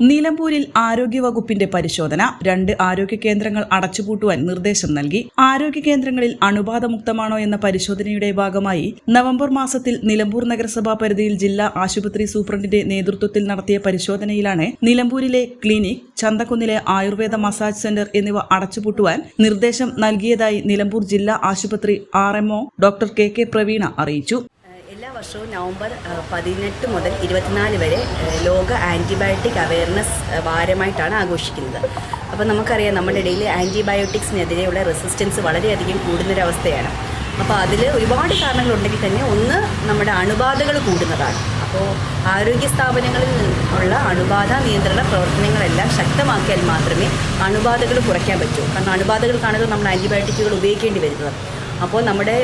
നിലമ്പൂരിൽ ആരോഗ്യവകുപ്പിന്റെ പരിശോധന രണ്ട് ആരോഗ്യ കേന്ദ്രങ്ങൾ അടച്ചുപൂട്ടുവാൻ നിർദ്ദേശം നൽകി. ആരോഗ്യ കേന്ദ്രങ്ങളിൽ അണുബാധമുക്തമാണോ എന്ന പരിശോധനയുടെ ഭാഗമായി നവംബർ മാസത്തിൽ നിലമ്പൂർ നഗരസഭാ പരിധിയിൽ ജില്ലാ ആശുപത്രി സൂപ്രണ്ടിന്റെ നേതൃത്വത്തിൽ നടത്തിയ പരിശോധനയിലാണ് നിലമ്പൂരിലെ ക്ലിനിക് ചന്തക്കുന്നിലെ ആയുർവേദ മസാജ് സെന്റർ എന്നിവ അടച്ചുപൂട്ടുവാൻ നിർദ്ദേശം നൽകിയതായി നിലമ്പൂർ ജില്ലാ ആശുപത്രി R doctor K K Praveena അറിയിച്ചു. വർഷവും നവംബർ പതിനെട്ട് മുതൽ ഇരുപത്തിനാല് വരെ ലോക ആന്റിബയോട്ടിക് അവയർനെസ് വാരമായിട്ടാണ് ആഘോഷിക്കുന്നത്. അപ്പോൾ നമുക്കറിയാം നമ്മുടെ ഇടയിൽ ആന്റിബയോട്ടിക്സിനെതിരെയുള്ള റെസിസ്റ്റൻസ് വളരെയധികം കൂടുന്നൊരവസ്ഥയാണ്. അപ്പോൾ അതിൽ ഒരുപാട് കാരണങ്ങളുണ്ടെങ്കിൽ തന്നെ ഒന്ന് നമ്മുടെ അണുബാധകൾ കൂടുന്നതാണ്. അപ്പോൾ ആരോഗ്യ സ്ഥാപനങ്ങളിൽ നിന്നുള്ള അണുബാധ നിയന്ത്രണ പ്രവർത്തനങ്ങളെല്ലാം ശക്തമാക്കിയാൽ മാത്രമേ അണുബാധകൾ കുറയ്ക്കാൻ പറ്റൂ. കാരണം അണുബാധകൾക്കാണല്ലോ നമ്മൾ ആന്റിബയോട്ടിക്കുകൾ ഉപയോഗിക്കേണ്ടി വരുന്നത് അപ്പോൾ നമ്മുടെ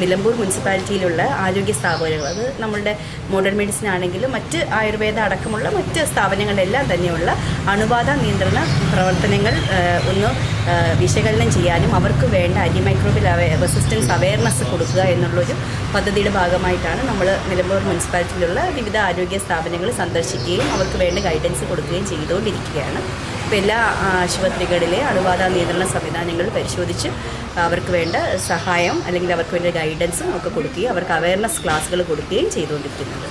നിലമ്പൂർ മുനിസിപ്പാലിറ്റിയിലുള്ള ആരോഗ്യ സ്ഥാപനങ്ങൾ അത് നമ്മളുടെ മോഡേൺ മെഡിസിൻ ആണെങ്കിലും മറ്റ് ആയുർവേദ അടക്കമുള്ള മറ്റ് സ്ഥാപനങ്ങളെല്ലാം തന്നെയുള്ള അണുബാധ നിയന്ത്രണ പ്രവർത്തനങ്ങൾ ഒന്ന് വിശകലനം ചെയ്യാനും അവർക്ക് വേണ്ട ആന്റിമൈക്രോബിയൽ അവ റെസിസ്റ്റൻസ് അവയർനെസ് കൊടുക്കുക എന്നുള്ളൊരു പദ്ധതിയുടെ ഭാഗമായിട്ടാണ് നമ്മൾ നിലമ്പൂർ മുനിസിപ്പാലിറ്റിയിലുള്ള വിവിധ ആരോഗ്യ സ്ഥാപനങ്ങൾ സന്ദർശിക്കുകയും അവർക്ക് വേണ്ട ഗൈഡൻസ് കൊടുക്കുകയും ചെയ്തുകൊണ്ടിരിക്കുകയാണ്. അപ്പോൾ എല്ലാ ആശുപത്രികളിലെ അണുബാധ നിയന്ത്രണ സംവിധാനങ്ങൾ പരിശോധിച്ച് അവർക്ക് വേണ്ട സഹായം അല്ലെങ്കിൽ അവർക്ക് വേണ്ട ഗൈഡൻസും ഒക്കെ കൊടുക്കുകയും അവർക്ക് അവയർനെസ് ക്ലാസ്സുകൾ കൊടുക്കുകയും ചെയ്തുകൊണ്ടിരിക്കുന്നുണ്ട്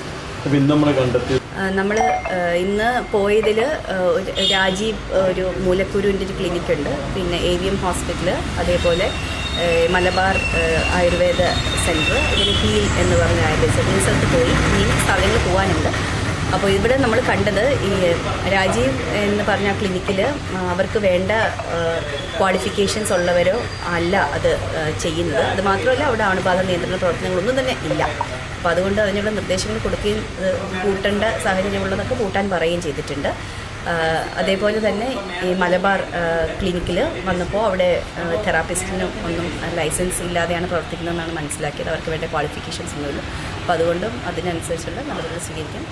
നമ്മൾ ഇന്ന് പോയതിൽ രാജീവ് ഒരു മൂലക്കുരുവിന്റെ ഒരു ക്ലിനിക് ഉണ്ട്. പിന്നെ എ വി എം ഹോസ്പിറ്റൽ അതേപോലെ മലബാർ ആയുർവേദ സെന്റർ ഇതിന് ഹീൽ എന്ന് പറഞ്ഞ ആയുർവേദ സെന്റർ ഈ സ്ഥലത്ത് പോയി ഇനി സ്ഥലങ്ങൾ പോകാനുണ്ട് അപ്പോൾ ഇവിടെ നമ്മൾ കണ്ടത് ഈ രാജീവ് എന്ന് പറഞ്ഞ ക്ലിനിക്കിൽ അവർക്ക് വേണ്ട ക്വാളിഫിക്കേഷൻസ് ഉള്ളവരോ അല്ല അത് ചെയ്യുന്നത്. അത് മാത്രമല്ല അവിടെ അണുബാധ നിയന്ത്രണ പ്രവർത്തനങ്ങളൊന്നും തന്നെ ഇല്ല. അപ്പോൾ അതുകൊണ്ട് അതിനുള്ള നിർദ്ദേശങ്ങൾ കൊടുക്കുകയും കൂട്ടേണ്ട സാഹചര്യമുള്ളതൊക്കെ കൂട്ടാൻ പറയുകയും ചെയ്തിട്ടുണ്ട്. അതേപോലെ തന്നെ ഈ മലബാർ ക്ലിനിക്കിൽ വന്നപ്പോൾ അവിടെ തെറാപ്പിസ്റ്റിനും ഒന്നും ലൈസൻസ് ഇല്ലാതെയാണ് പ്രവർത്തിക്കുന്നതെന്നാണ് മനസ്സിലാക്കിയത്. അവർക്ക് വേണ്ട ക്വാളിഫിക്കേഷൻസ് ഒന്നുമില്ല. അപ്പോൾ അതുകൊണ്ടും അതിനനുസരിച്ചുള്ള നടപടികൾ സ്വീകരിക്കാൻ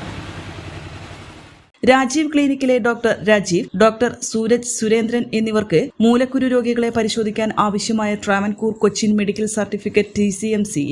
രാജീവ് ക്ലിനിക്കിലെ ഡോക്ടർ രാജീവ് ഡോക്ടർ സൂരജ് സുരേന്ദ്രൻ എന്നിവർക്ക് മൂലക്കുരു രോഗികളെ പരിശോധിക്കാൻ ആവശ്യമായ ട്രാവൻകൂർ കൊച്ചിൻ മെഡിക്കൽ സർട്ടിഫിക്കറ്റ് ടി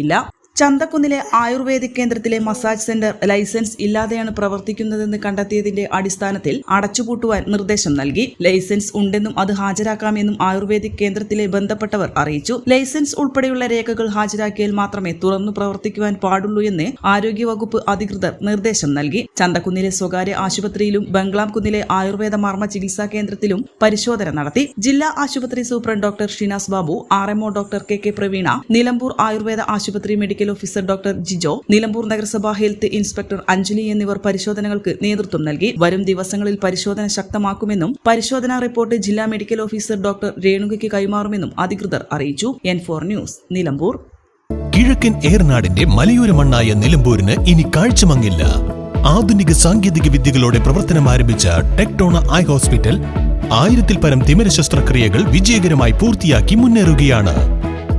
ഇല്ല. ചന്തക്കുന്നിലെ ആയുർവേദിക് കേന്ദ്രത്തിലെ മസാജ് സെന്റർ ലൈസൻസ് ഇല്ലാതെയാണ് പ്രവർത്തിക്കുന്നതെന്ന് കണ്ടെത്തിയതിന്റെ അടിസ്ഥാനത്തിൽ അടച്ചുപൂട്ടുവാൻ നിർദ്ദേശം നൽകി. ലൈസൻസ് ഉണ്ടെന്നും അത് ഹാജരാക്കാമെന്നും ആയുർവേദിക് കേന്ദ്രത്തിലെ ബന്ധപ്പെട്ടവർ അറിയിച്ചു. ലൈസൻസ് ഉൾപ്പെടെയുള്ള രേഖകൾ ഹാജരാക്കിയാൽ മാത്രമേ തുറന്നു പ്രവർത്തിക്കുവാൻ പാടുള്ളൂ എന്ന് ആരോഗ്യവകുപ്പ് അധികൃതർ നിർദ്ദേശം നൽകി. ചന്തക്കുന്നിലെ സ്വകാര്യ ആശുപത്രിയിലും ബംഗ്ലാം കുന്നിലെ ആയുർവേദ മർമ്മ ചികിത്സാ കേന്ദ്രത്തിലും പരിശോധന നടത്തി. ജില്ലാ ആശുപത്രി superintendent doctor Shinas Babu R doctor K K Praveena Nilambur Ayurveda ആശുപത്രി medical officer doctor Jijo Nilambur നഗരസഭാ ഹെൽത്ത് ഇൻസ്പെക്ടർ അഞ്ജലി എന്നിവർ പരിശോധനകൾക്ക് നേതൃത്വം നൽകി. വരും ദിവസങ്ങളിൽ പരിശോധന ശക്തമാക്കുമെന്നും പരിശോധനാ റിപ്പോർട്ട് ജില്ലാ മെഡിക്കൽ ഓഫീസർ ഡോക്ടർ രേണുകയ്ക്ക് കൈമാറുമെന്നും അധികൃതർ അറിയിച്ചു. N four news Nilambur. കിഴക്കൻ ഏർനാടിന്റെ മലയോര മണ്ണായ നിലമ്പൂരിന് ഇനി കാഴ്ചമങ്ങില്ല. ആധുനിക സാങ്കേതിക വിദ്യകളോടെ പ്രവർത്തനം ആരംഭിച്ച ടെക്ടോണ ഐ ഹോസ്പിറ്റൽ ആയിരത്തിൽ പരം തിമിര ശസ്ത്രക്രിയകൾ വിജയകരമായി പൂർത്തിയാക്കി മുന്നേറുകയാണ്.